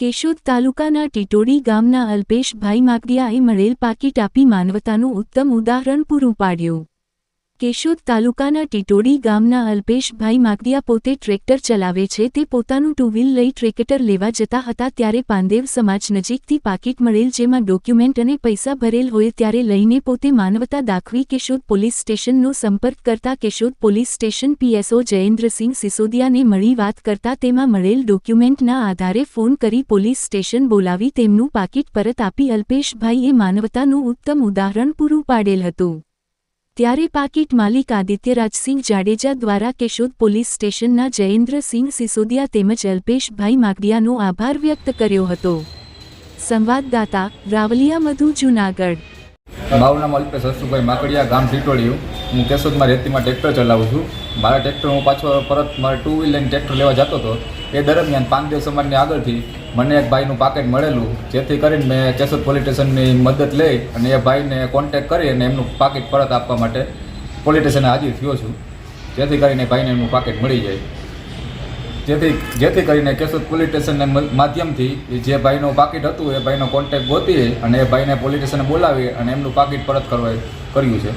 કેશોદ તાલુકાના ટીટોડી ગામના અલ્પેશભાઈ માકડિયાએ મળેલ પાકીટ આપી માનવતાનું ઉત્તમ ઉદાહરણ પૂરું પાડ્યું. કેશોદ તાલુકાના ટીટોડી ગામના અલ્પેશભાઈ માકડિયા પોતે ટ્રેક્ટર ચલાવે છે તે પોતાનું ટુ વ્હીલ લઈ ટ્રેક્ટર લેવા જતા હતા ત્યારે પાંદેવ સમાજ નજીકથી પાકીટ મળેલ જેમાં ડોક્યુમેન્ટ અને પૈસા ભરેલ હોય ત્યારે લઈને પોતે માનવતા દાખવી કેશોદ પોલીસ સ્ટેશનનો સંપર્ક કરતા Keshod police station PSO Jayendrasinh સિસોદિયાને મળી વાત કરતા તેમાં મળેલ ડોક્યુમેન્ટના આધારે ફોન કરી પોલીસ સ્ટેશન બોલાવી તેમનું પાકીટ પરત આપી અલ્પેશભાઈએ માનવતાનું ઉત્તમ ઉદાહરણ પૂરું પાડેલ હતું. ત્યારે પાકીટ માલિક આદિત્યરાજસિંહ જાડેજા દ્વારા કેશોદ પોલીસ સ્ટેશનના જયેન્દ્રસિંહ સિસોદિયા તેમજ અલ્પેશભાઈ માગડિયાનો આભાર વ્યક્ત કર્યો હતો. સંવાદદાતા રાવલિયા મધુ, જૂનાગઢ. મારું નામ અલ્પેશ માકડિયા, ગામ ટીટોળિયું હું કેશોદમાં રેતીમાં ટ્રેક્ટર ચલાવું છું. મારા ટ્રેક્ટર હું પાછો પરત મારા ટુ વ્હીલ ટ્રેક્ટર લેવા જતો હતો. એ દરમિયાન પાંચ દિવસ સમાજની આગળથી મને એક ભાઈનું પાકેટ મળેલું, જેથી કરીને મેં કેશોદ પોલીસ સ્ટેશનની મદદ લઈ અને એ ભાઈને કોન્ટેક્ટ કરી અને એમનું પાકેટ પરત આપવા માટે પોલીસ સ્ટેશને હાજર થયો છું. જેથી કરીને ભાઈને એમનું પાકેટ મળી જાય. જેથી જેથી કરીને કેશોદ પોલીસ સ્ટેશનના માધ્યમથી જે ભાઈનું પાકીટ હતું, એ ભાઈનો કોન્ટેક્ટ ગોતી અને એ ભાઈને પોલીસ સ્ટેશને બોલાવી અને એમનું પાકીટ પરત કરવા કર્યું છે.